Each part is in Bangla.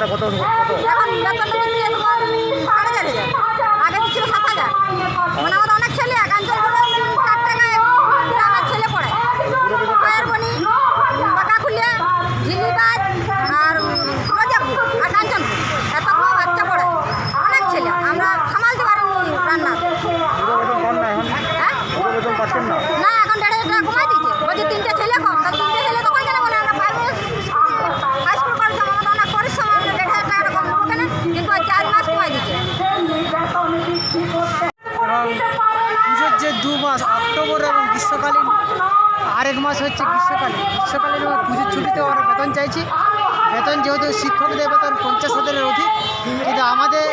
ব্যাপারটা কত কত হচ্ছে গ্রীষ্মকালে। গ্রীষ্মকালে পুজোর ছুটিতে আমরা বেতন চাইছি। বেতন যেহেতু শিক্ষকদের বেতন পঞ্চাশ হাজারের অধিক কিন্তু আমাদের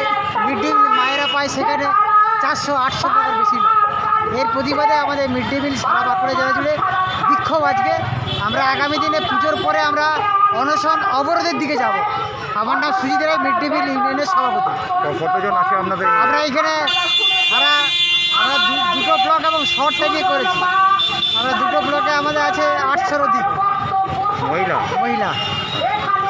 মিড ডে মিল মায়েরা পায় সেখানে চারশো আটশো টাকার বেশি নয়। এর প্রতিবাদে আমাদের মিড ডে মিল সারা বাঁকুড়া জেলা জুড়ে বিক্ষোভ আজকে। আমরা আগামী দিনে পুজোর পরে আমরা অনশন অবরোধের দিকে যাব। আমার নাম Sujit Roy mid day meal ইউনিয়নের সভাপতি। কতজন আছে আপনাদের? আমরা এখানে সারা আমরা দুটো ব্লক এবং শর্ট থেকে করেছি। আমরা দুটো ব্লকে আমাদের আছে আটশোর অধিক। মহিলা মহিলা। মহিলা।